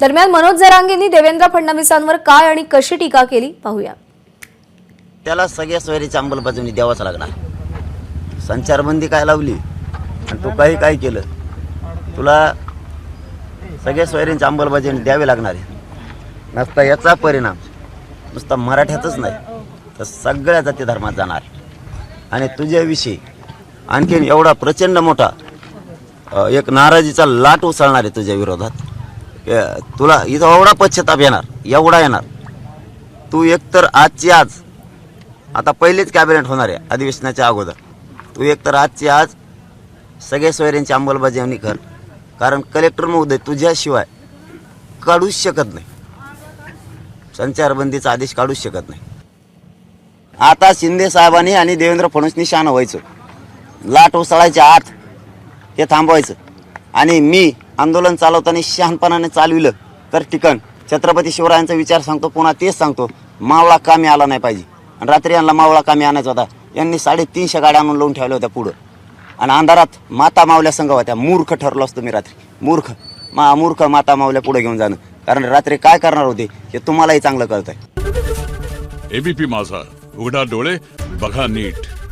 दरम्यान मनोज जरांगेंनी देवेंद्र फडणवीसांवर काय आणि कशी टीका केली पाहूया. त्याला सगळ्या सोयरीची अंमलबजावणी द्यावाच लागणार. संचारबंदी काय लावली आणि तू काही काय केलं तुला सगळ्या सोयरींची अंमलबजावणी द्यावी लागणार आहे. नसता याचा परिणाम नुसता मराठ्यातच नाही तर सगळ्या जाती धर्मात जाणार आणि तुझ्याविषयी आणखीन एवढा प्रचंड मोठा एक नाराजीचा लाट उसळणार आहे तुझ्या विरोधात. तुला इथं एवढा पश्चाताप येणार एवढा येणार. तू एकतर आजची आज आता पहिलेच कॅबिनेट होणार आहे अधिवेशनाच्या अगोदर. तू एकतर आजची आज सगळे सोयऱ्यांची अंमलबजावणी कर कारण कलेक्टर महोदय तुझ्याशिवाय काढूच शकत नाही. संचारबंदीचा आदेश काढूच शकत नाही. आता शिंदे साहेबांनी आणि देवेंद्र फडणवीसनी शान व्हायचं. लाट उसळायच्या आत हे थांबवायचं. आणि मी आंदोलन चालवताना शहाणपणाने चालविलं. तर ठिकाण. छत्रपती शिवरायांचा विचार सांगतो पुन्हा तेच सांगतो. मावळा कामी आला नाही पाहिजे. आणि रात्री यांना मावळा कामी आणायचा होता. यांनी साडेतीनशे गाड्या आणून लावून ठेवल्या होत्या पुढं. आणि अंधारात माता मावल्या संघ होत्या. मूर्ख ठरलो असतो मी रात्री. मूर्ख. मा मूर्ख माता मावल्या पुढे घेऊन जाणं. कारण रात्री काय करणार होते हे तुम्हालाही चांगलं कळतंय. एबीपी माझा. उघडा डोळे बघा नीट.